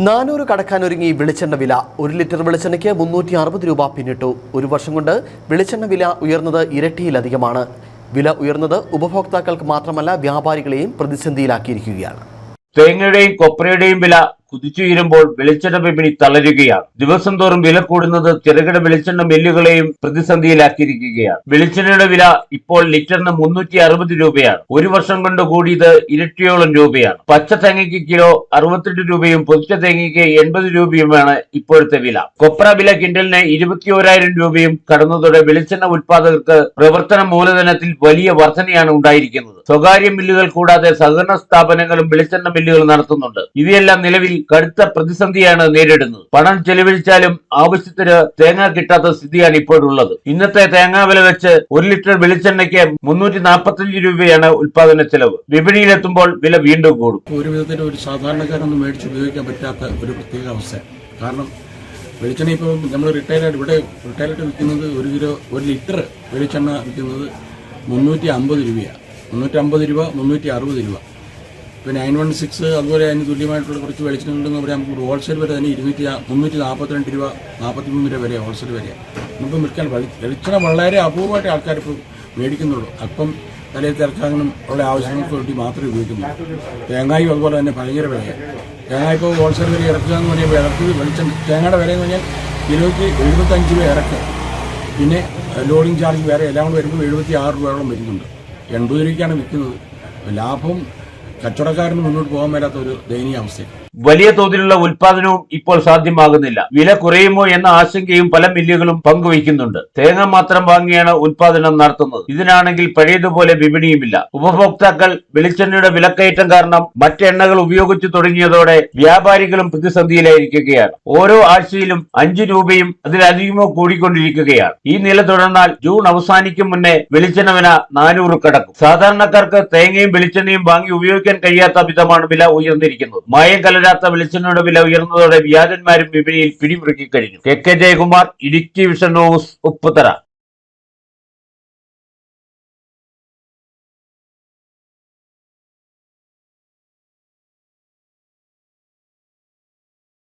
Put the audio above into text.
നാനൂറ് കടക്കാനൊരുങ്ങി വെളിച്ചെണ്ണ വില ഒരു ലിറ്റർ വെളിച്ചെണ്ണയ്ക്ക് മുന്നൂറ്റി അറുപത് രൂപ പിന്നിട്ടു. ഒരു വർഷം കൊണ്ട് വെളിച്ചെണ്ണ വില ഉയർന്നത് ഇരട്ടിയിലധികമാണ്. വില ഉയർന്നത് ഉപഭോക്താക്കൾക്ക് മാത്രമല്ല വ്യാപാരികളെയും പ്രതിസന്ധിയിലാക്കിയിരിക്കുകയാണ്. തേങ്ങയുടെയും കൊപ്രയുടെയും വില കുതിച്ചുയരുമ്പോൾ വെളിച്ചെണ്ണ വിപണി തളരുകയാണ്. ദിവസം തോറും വില കൂടുന്നത് ചെറുകിട വെളിച്ചെണ്ണ മില്ലുകളെയും പ്രതിസന്ധിയിലാക്കിയിരിക്കുകയാണ്. വെളിച്ചെണ്ണയുടെ വില ഇപ്പോൾ ലിറ്ററിന് മുന്നൂറ്റി അറുപത് രൂപയാണ്. ഒരു വർഷം കൊണ്ട് കൂടിയത് ഇരട്ടിയോളം രൂപയാണ്. പച്ച തേങ്ങയ്ക്ക് കിലോ അറുപത്തെട്ട് രൂപയും പൊതിച്ച തേങ്ങയ്ക്ക് എൺപത് രൂപയുമാണ് ഇപ്പോഴത്തെ വില. കൊപ്ര വില കിൻഡലിന് ഇരുപത്തിയോരായിരം രൂപയും കടന്നതോടെ വെളിച്ചെണ്ണ ഉത്പാദകർക്ക് പ്രവർത്തന മൂലധനത്തിൽ വലിയ വർധനയാണ് ഉണ്ടായിരിക്കുന്നത്. സ്വകാര്യ മില്ലുകൾ കൂടാതെ സഹകരണ സ്ഥാപനങ്ങളും വെളിച്ചെണ്ണ മില്ലുകൾ നടത്തുന്നുണ്ട്. ഇവയെല്ലാം നിലവിൽ കടുത്ത പ്രതിസന്ധിയാണ് നേരിടുന്നത്. പണം ചെലവഴിച്ചാലും ആവശ്യത്തിന് തേങ്ങ കിട്ടാത്ത സ്ഥിതിയാണ് ഇപ്പോഴുള്ളത്. ഇന്നത്തെ തേങ്ങാ വില വെച്ച് ഒരു ലിറ്റർ വെളിച്ചെണ്ണയ്ക്ക് മുന്നൂറ്റി നാൽപ്പത്തഞ്ച് രൂപയാണ് ഉൽപാദന ചെലവ്. വിപണിയിലെത്തുമ്പോൾ വില വീണ്ടും കൂടും. ഒരു വിധത്തിൽ ഒരു സാധാരണക്കാരൊന്നും മേടിച്ച് ഉപയോഗിക്കാൻ പറ്റാത്ത ഒരു പ്രത്യേക അവസ്ഥ. കാരണം വെളിച്ചെണ്ണ ഇപ്പോൾ നമ്മൾ റിട്ടയർഡ് ഇവിടെ റിട്ടയർഡ് വിൽക്കുന്നത് ഒരു കിലോ ഒരു ലിറ്റർ വെളിച്ചെണ്ണ വിൽക്കുന്നത് മുന്നൂറ്റി അമ്പത് രൂപയാണ് മുന്നൂറ്റി അമ്പത് രൂപ മുന്നൂറ്റി അറുപത് രൂപ. ഇപ്പോൾ നയൻ വൺ സിക്സ് അതുപോലെ അതിന് തുല്യമായിട്ടുള്ള കുറച്ച് വെളിച്ചെണ്ണകളുണ്ടെന്ന് പറയാം നമുക്ക് ഹോൾസെയിൽ വരെ തന്നെ ഇരുന്നൂറ്റി മുന്നൂറ്റി നാൽപ്പത്തിരണ്ട് രൂപ നാൽപ്പത്തി മൂന്ന് രൂപ വരെ ഹോൾസെയിൽ വരെ നമുക്ക് വിൽക്കാൻ വെളി- വെളിച്ചെണ്ണ വളരെ അപൂർവമായിട്ട് ആൾക്കാർ ഇപ്പോൾ മേടിക്കുന്നുള്ളൂ. അപ്പം തലയിൽ തിരക്കാനും ഉള്ള ആവശ്യങ്ങൾക്ക് വേണ്ടി മാത്രമേ ഉപയോഗിക്കുന്നുള്ളൂ. തേങ്ങായും അതുപോലെ തന്നെ ഭയങ്കര വിലയാണ് തേങ്ങ ഇപ്പോൾ ഹോൾസെയിൽ വില ഇറക്കുക എന്ന് പറയുമ്പോൾ ഇറക്കി വെളിച്ചം തേങ്ങയുടെ വില എന്ന് പറഞ്ഞാൽ കിലോയ്ക്ക് എഴുപത്തഞ്ച് രൂപ ഇറക്കുക പിന്നെ ലോഡിങ് ചാർജ് വേറെ എല്ലാം കൂടെ വരുമ്പോൾ എഴുപത്തി ആറ് രൂപയോളം വരുന്നുണ്ട്. എൺപത് രൂപയ്ക്കാണ് വിൽക്കുന്നത്. ലാഭം കച്ചവടക്കാരന് മുന്നോട്ട് പോകാൻ മേലാത്ത ഒരു ദയനീയ അവസ്ഥയാണ്. വലിയ തോതിലുള്ള ഉൽപാദനവും ഇപ്പോൾ സാധ്യമാകുന്നില്ല. വില കുറയുമോ എന്ന ആശങ്കയും പല മില്ലുകളും പങ്കുവയ്ക്കുന്നുണ്ട്. തേങ്ങ മാത്രം വാങ്ങിയാണ് ഉൽപാദനം നടത്തുന്നത്. ഇതിനാണെങ്കിൽ പഴയതുപോലെ വിപണിയുമില്ല. ഉപഭോക്താക്കൾ വെളിച്ചെണ്ണയുടെ വിലക്കയറ്റം കാരണം മറ്റെണ്ണകൾ ഉപയോഗിച്ചു തുടങ്ങിയതോടെ വ്യാപാരികളും പ്രതിസന്ധിയിലായിരിക്കുകയാണ്. ഓരോ ആഴ്ചയിലും അഞ്ചു രൂപയും അതിലധികമോ കൂടിക്കൊണ്ടിരിക്കുകയാണ്. ഈ നില തുടർന്നാൽ ജൂൺ അവസാനിക്കും മുന്നേ വെളിച്ചെണ്ണ വില നാനൂറ് കടക്കും. സാധാരണക്കാർക്ക് തേങ്ങയും വെളിച്ചെണ്ണയും വാങ്ങി ഉപയോഗിക്കാൻ കഴിയാത്ത വിധമാണ് വില ഉയർന്നിരിക്കുന്നത്. മായം കലരാത്ത വെളിച്ചെണ്ണയുടെ വില ഉയർന്നതോടെ വ്യാജന്മാരും വിപണിയിൽ പിടിമുറുക്കി കഴിഞ്ഞു. K K Jayakumar Idukki vision news Upputhara.